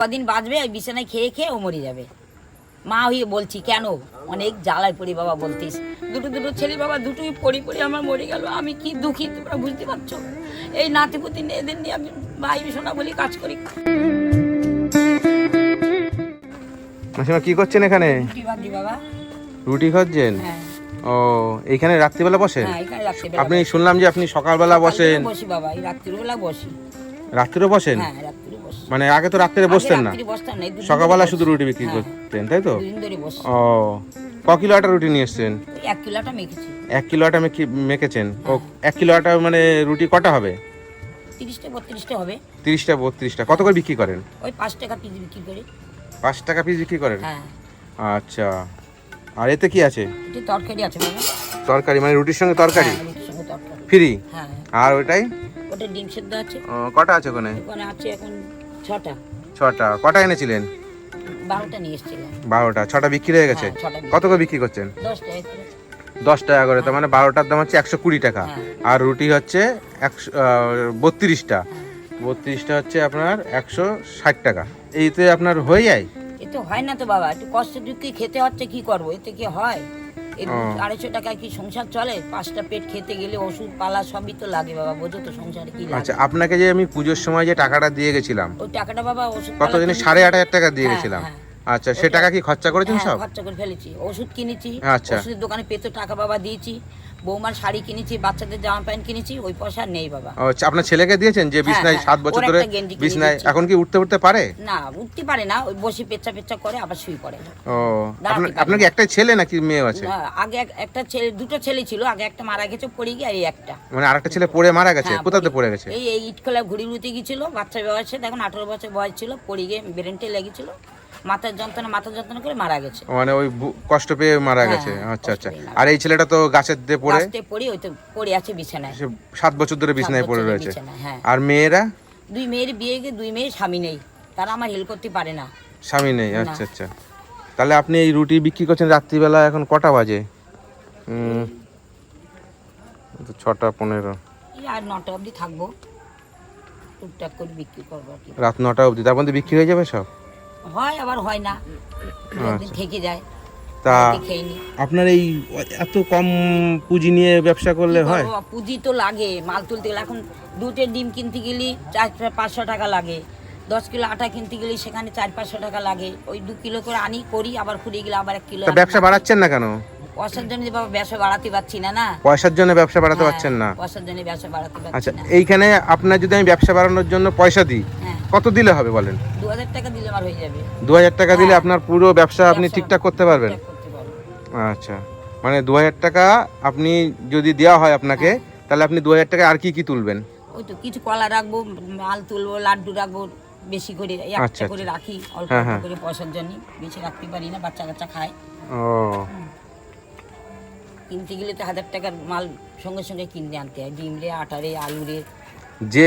কদিন বাঁচবে ওই বিছানায় খেয়ে খেয়ে ও মরে যাবে। মা হয়ে বলছি কেন? অনেক জ্বালায় পড়ি বাবা বলতিস। দুটো দুটো ছেলে বাবা দুটোই পড়ি পড়ি আমার মরে গেল। আমি কি দুঃখী তোমরা বুঝতে পারছ? এই নাতিপুতি এদের নিয়ে আমি ভাই সোনা বলি কাজ করি। মাসিমা কি করছেন এখানে? রুটি বাবা। রুটি খাচ্ছেন? হ্যাঁ। ও এইখানে রাত্রিবেলা বসেন? হ্যাঁ আপনি শুনলাম যে আপনি সকালবেলা বসেন। বসি বাবা এই রাত্রিবেলা বসি। রাত্রিও বসেন? হ্যাঁ বসি মানে আগে তো রাত্রে বসতেন না? সকালবেলা শুধু রুটি বিক্রি হ্যাঁ, করতেন তাই তো? ও ক কিলো আটা রুটি নিয়ে এসছেন? এক কিলোটা মেখেছি। এক কিলো আটা মেখে- মেখেছেন? ও এক কিলো আটা মানে রুটি কটা হবে? তিরিশটা বত্রিশটা কত করে বিক্রি করেন? ওই পাঁচ টাকা পিস বিক্রি করি। পাঁচ টাকা পিস বিক্রি করেন? হ্যাঁ। আচ্ছা। আর এতে কি আছে? তরকারি আছে তরকারি মানে রুটির সঙ্গে তরকারি? ফ্রি হ্যাঁ। আর ওইটাই? ওটা ডিম সেদ্ধ আছে। কটা আছে ওখানে? ওখানে আছে এখন ছটা। ছটা। কটা এনেছিলেন? বারোটা নিয়ে এসেছিলাম। বারোটা। ছটা বিক্রি হয়ে গেছে? হ্যাঁ। কত করে বিক্রি করছেন? দশ টাকা করে তার মানে বারোটার দাম হচ্ছে একশো কুড়ি টাকা। হ্যাঁ। আর রুটি হচ্ছে একশো বত্রিশটা। বত্রিশটা হচ্ছে আপনার একশো ষাট টাকা। এইতে আপনার হয়ে যায়? এ তো হয় না তো বাবা একটু কষ্ট দুঃখে খেতে হচ্ছে কি করব? এতে কি হয়। আড়াইশো টাকায় কি সংসার চলে? পাঁচটা পেট খেতে গেলে ওষুধ পালা সবই তো লাগে বাবা বোঝো তো সংসারে কি আচ্ছা আপনাকে যে আমি পুজোর সময় যে টাকাটা দিয়ে গেছিলাম ওই টাকাটা বাবা ওষুধ কত দিনে? সাড়ে আট হাজার টাকা দিয়ে হ্যাঁ, গেছিলাম। হ্যাঁ। আচ্ছা সে টাকা কি খরচা করেছেন হ্যাঁ, সব? খরচা করে ফেলেছি। ওষুধ কিনেছি আচ্ছা। ওষুধের দোকানে পেতো টাকা বাবা দিয়েছি। বৌমার শাড়ি কিনেছি বাচ্চাদের জামা প্যান্ট কিনেছি ওই পয়সা নেই বাবা। আচ্ছা, আপনার ছেলেকে দিয়েছেন যে বিছনায় হ্যাঁ, সাত বছর ধরে একটা বিছনায় এখন কি উঠতে উঠতে পারে? না উঠতে পারে না ওই বসে পেচ্চা পেচ্চা করে আবার শুয়ে পড়ে। ও আপনার কি একটাই ছেলে নাকি মেয়ে আছে? আগে একটা ছেলে দুটো ছেলে ছিল আগে একটা মারা গেছে পড়ে গিয়ে আর এই একটা। মানে আরেকটা ছেলে পড়ে মারা গেছে হ্যাঁ, কোথাতে পড়ে গেছে? এই এই ইটখোলা ঘুড়ি উড়তে গিয়েছিল বাচ্চা বয়সে দেখুন আঠারো বছর বয়স ছিল পড়ে গিয়ে ব্রেনটে লেগেছিল। মাথার যন্ত্রণা মাথার যন্ত্রণা করে মারা গেছে। মানে ওই কষ্ট পেয়ে মারা হ্যাঁ, গেছে। হ্যাঁ, আচ্ছা আচ্ছা। আর এই ছেলেটা তো গাছের দিয়ে পড়ে? লাস্টে পড়ে ওই তো পড়ে আছে বিছানায়। সে সাত বছর ধরে বিছানায় পড়ে রয়েছে। বিছানায়, হ্যাঁ। আর মেয়েরা? দুই মেয়ের বিয়ে গিয়ে দুই মেয়ের স্বামী নেই। তারা আমার হেল্প করতে পারে না। স্বামী নেই আচ্ছা আচ্ছা। তাহলে আপনি এই রুটি বিক্রি করছেন রাত্রিবেলা এখন কটা বাজে? উম, তো ছটা পনেরো। এই আর নটা অবধি থাকব। টুকটাক করে বিক্রি করব আর কি। রাত নটা অবধি। তার মধ্যে বিক্রি হয়ে যাবে সব? হয় আবার হয় না। আচ্ছা। থেকে যায়। তা আপনার এই এত কম পুঁজি নিয়ে ব্যবসা করলে হয়? পুঁজি তো লাগে মাল তুলতে গেলে। এখন দুটো ডিম কিনতে গেলে চার পাঁচশো টাকা লাগে। দশ কিলো আটা কিনতে গেলে সেখানে চার পাঁচশো টাকা লাগে। ওই দু কিলো করে আনি করি আবার ফুরিয়ে গেলে আবার এক কিলো ব্যবসা বাড়াচ্ছেন না কেন? পয়সার জন্য বাবা ব্যবসা বাড়াতে পারছি না না। পয়সার জন্য ব্যবসা বাড়াতে হ্যাঁ, পারছেন না? পয়সার জন্য ব্যবসা বাড়াতে পারছি আচ্ছা এইখানে আপনার যদি আমি ব্যবসা বাড়ানোর জন্য পয়সা দিই হ্যাঁ। কত দিলে হবে বলেন? দু হাজার টাকা দিলে হয়ে যাবে। দু হাজার টাকা দিলে হ্যাঁ। আপনার পুরো ব্যবসা আপনি ঠিকঠাক করতে পারবেন। আচ্ছা। মানে দু হাজার টাকা আপনি যদি দেওয়া হয় আপনাকে তাহলে আপনি দু হাজার টাকা আর কি কি তুলবেন? ওই তো কিছু কলা রাখব মাল তুলবো লাড্ডু রাখব বেশি করে আচ্ছা, একটা করে রাখি অল্প হ্যাঁ, হ্যাঁ। করে পয়সার জন্য। বেশি রাখতে পারি না বাচ্চা কাচ্চা খায়। ও। কিনতে গেলে তো হাজার টাকার মাল সঙ্গে সঙ্গে কিনতে আনতে হয়। ডিম রে আটা রে আলু রে। যে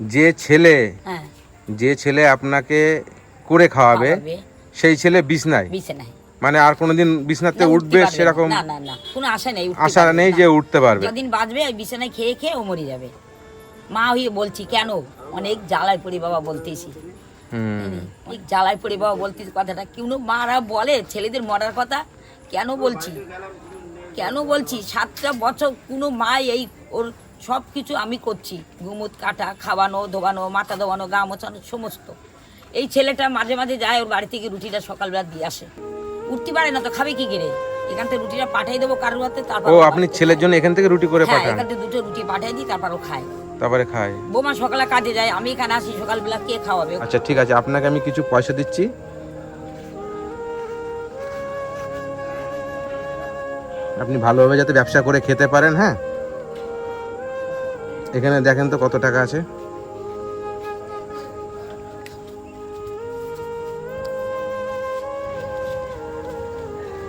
যে ছেলে হ্যাঁ। যে ছেলে আপনাকে করে খাওয়াবে সেই ছেলে বিছনায়? বিছানায় মানে আর কোনোদিন বিছনাতে উঠবে সেরকম না না না কোনো আশা নেই আশা নেই যে উঠতে পারবে। যদিন বাঁচবে ওই বিছানায় খেয়ে খেয়ে ও মরে যাবে। মা হয়ে বলছি কেন? অনেক জ্বালায় পড়ি বাবা বলতেছি। হুম। অনেক জ্বালায় পড়ি বাবা বলতেছি কথাটা। কেউ মারা বলে? ছেলেদের মরার কথা? কেন বলছি? কেন বলছি? সাতটা বছর কোনো মা এই ওর সব কিছু আমি করছি। গুমুত কাটা খাওয়ানো ধোবানো মাথা ধোয়ানো গা মোছানো সমস্ত। এই ছেলেটা মাঝে মাঝে যায় ওর বাড়ি থেকে রুটিটা সকালবেলা দিয়ে আসে। উঠতে পারে না তো খাবে কি করে? এখান থেকে রুটিটা পাঠিয়ে দেবো কারোর হাতে তারপর ও আপনি ছেলের জন্য এখান থেকে রুটি করে হ্যাঁ পাঠান? এখান থেকে দুটো রুটি পাঠিয়ে দিই তারপর ও খায়। তারপরে খায়। বৌমা সকালে কাজে যায় আমি এখানে আসি সকালবেলা কে খাওয়াবে? আচ্ছা ঠিক আছে আপনাকে আমি কিছু পয়সা দিচ্ছি। আপনি ভালোভাবে যাতে ব্যবসা করে খেতে পারেন হ্যাঁ? এখানে দেখেন তো কত টাকা আছে?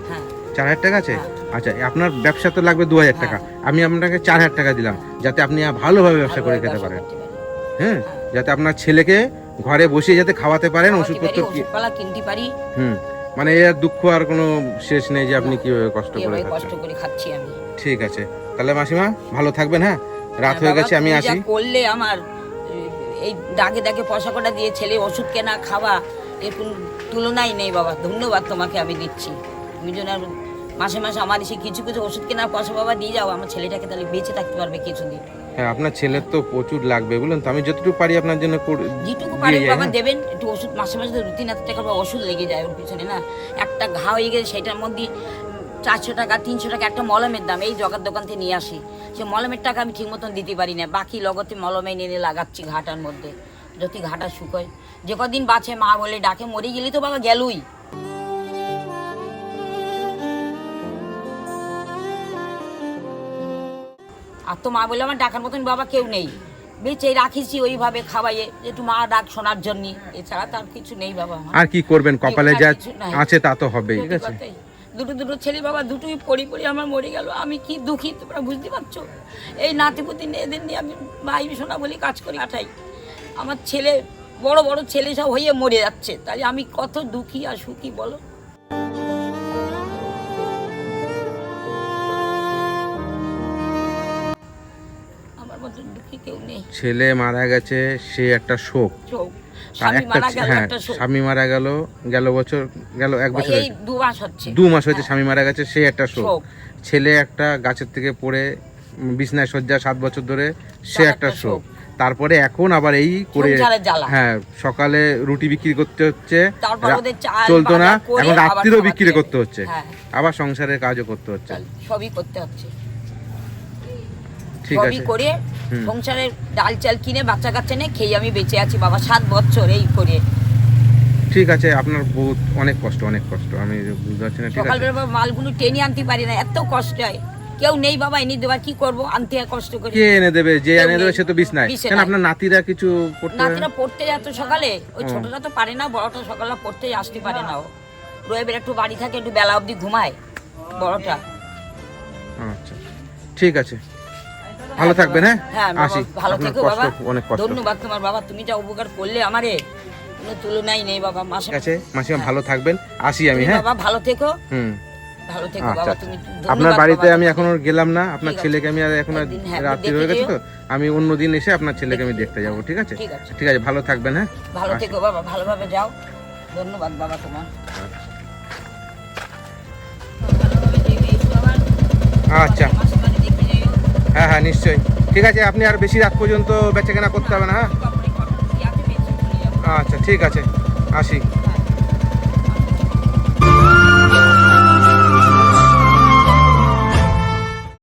হ্যাঁ। চার হাজার টাকা আছে? হ্যাঁ। আচ্ছা আপনার ব্যবসা তো লাগবে দু হাজার টাকা। আমি আপনাকে চার হাজার টাকা দিলাম যাতে আপনি ভালোভাবে ব্যবসা করে খেতে পারেন। হ্যাঁ যাতে আপনার ছেলেকে ঘরে বসে যাতে খাওয়াতে পারেন ওষুধপত্র কি কিনতে পারি। হুম মানে এর দুঃখ আর কোনো শেষ নেই যে আপনি কীভাবে কষ্ট করে খাচ্ছেন কষ্ট করে খাচ্ছি আমি। ঠিক আছে। তাহলে মাসিমা ভালো থাকবেন হ্যাঁ? রাত হয়ে গেছে আমি আসি। করলে আমার এই দাগে দাগে পয়সা কটা দিয়ে ছেলে ওষুধ কেনা খাওয়া এর কোনো তুলনাই নেই বাবা। ধন্যবাদ তোমাকে আমি দিচ্ছি। তুমি যেন আর মাসে মাসে আমার এসে কিছু কিছু ওষুধ কেনার পয়সা বাবা দিয়ে যাও আমার ছেলেটাকে তাহলে বেঁচে থাকতে পারবে কিছুদিন। হ্যাঁ আপনার ছেলের তো প্রচুর লাগবে বুঝলেন তো? আমি যতটুকু পারি আপনার জন্য যেটুকু দিয়ে পারেন বাবা হ্যাঁ। দেবেন একটু ওষুধ মাসে মাসে দু তিন হাজার টাকার বা ওষুধ লেগে যায় ওর পিছনে না একটা ঘা হয়ে গেলে সেটার মধ্যে চারশো টাকা তিনশো টাকা একটা মলমের দাম এই জগার দোকান থেকে নিয়ে আসি। সে মলমের টাকা আমি ঠিক মতন দিতে পারি না। বাকি লগতে মলমে নিয়ে লাগাচ্ছি ঘাটার মধ্যে। যদি ঘাটা শুকোয় যে কদিন বাঁচে মা বলে ডাকে মরে গেলি তো বাবা গেলই। আর তো মা বলে আমার ডাকার মতন বাবা কেউ নেই। বেঁচে রাখিছি ওইভাবে খাওয়াইয়ে। একটু মা ডাক শোনার জন্য। এছাড়া তার কিছু নেই বাবা আর কি করবেন? কপালে যা আছে তা তো হবেই। ঠিক আছে। দুটো দুটো ছেলে বাবা দুটোই পড়ি পড়ি আমার মরে গেল। আমি কি দুঃখী তোমরা বুঝতে পারছ? এই নাতিপুতি এদের নিয়ে আমি ভাই সোনা বলি কাজ করি আঠাই। আমার ছেলে, বড় বড় ছেলে সব হয়ে মরে যাচ্ছে। তাহলে আমি কত দুঃখী আর সুখী বলো? কেউ নেই। ছেলে মারা গেছে সে একটা শোক। স্বামী মারা গেল হ্যাঁ শোক। স্বামী মারা গেল গেল বছর গেল এক বছর। দু মাস হচ্ছে। হয়েছে স্বামী মারা গেছে সে একটা শোক। ছেলে একটা গাছের থেকে পড়ে বিছনায় শয্যা সাত বছর ধরে সে একটা শোক। তারপরে এখন আবার এই করে হ্যাঁ সকালে রুটি বিক্রি করতে হচ্ছে চলতো না এখন রাত্রিরও বিক্রি করতে হচ্ছে। হ্যাঁ। আবার সংসারের কাজও করতে হচ্ছে। সবই করতে হচ্ছে। সবই করে সংসারের ডাল চাল কিনে বাচ্চা কাচ্চা নিয়ে খেয়ে আমি বেঁচে আছি বাবা সাত বছর এই করে। ঠিক আছে আপনার বহুত অনেক কষ্ট অনেক কষ্ট আমি বুঝতে পারছি না ঠিক আছে। সকালবেলা মালগুলো টেনে আনতে পারি না এত কষ্ট হয়। কেউ নেই বাবা এনে দেবার কি করব? আনতে কষ্ট করে। কে এনে দেবে? যে এনে দেবে সে তো বিছানায়। কেন আপনার নাতিরা কিছু করতে পারে নাতিরা? পড়তে যেত সকালে ওই ছোটটা তো পারে না বড়টা সকালে পড়তে আসতে পারে না ও। রবিবার একটু বাড়ি থাকে একটু বেলা অবধি ঘুমায় বড়টা। আচ্ছা ঠিক আছে। ভালো হ্যাঁ, থাকবেন হ্যাঁ? হ্যাঁ আসি। ভালো থেকো বাবা। অনেক কষ্ট। ধন্যবাদ তোমার বাবা তুমি যা উপকার করলে আমারে কোনো তুলনাই নেই বাবা মাসে আছে মাসিমা ভালো থাকবেন আসি আমি হ্যাঁ? বাবা ভালো থেকো। হুম। ভালো থেকো আচ্ছা। বাবা। তুমি আপনার বাড়িতে আমি। এখনও গেলাম না আপনার ছেলেকে আমি আর এখন হ্যাঁ, রাত্রি হয়ে গেছে তো? আমি অন্য দিন এসে আপনার ছেলেকে আমি দেখতে যাব ঠিক আছে? ঠিক আছে। ভালো থাকবেন হ্যাঁ? ভালো। থেকো বাবা ভালোভাবে যাও। ধন্যবাদ বাবা তোমার। আচ্ছা। মাসে মাসে। হ্যাঁ নিশ্চয়ই। ঠিক আছে আপনি আর বেশি রাত পর্যন্ত বেচাকেনা করতে হবে না হ্যাঁ। আচ্ছা ঠিক আছে আসি।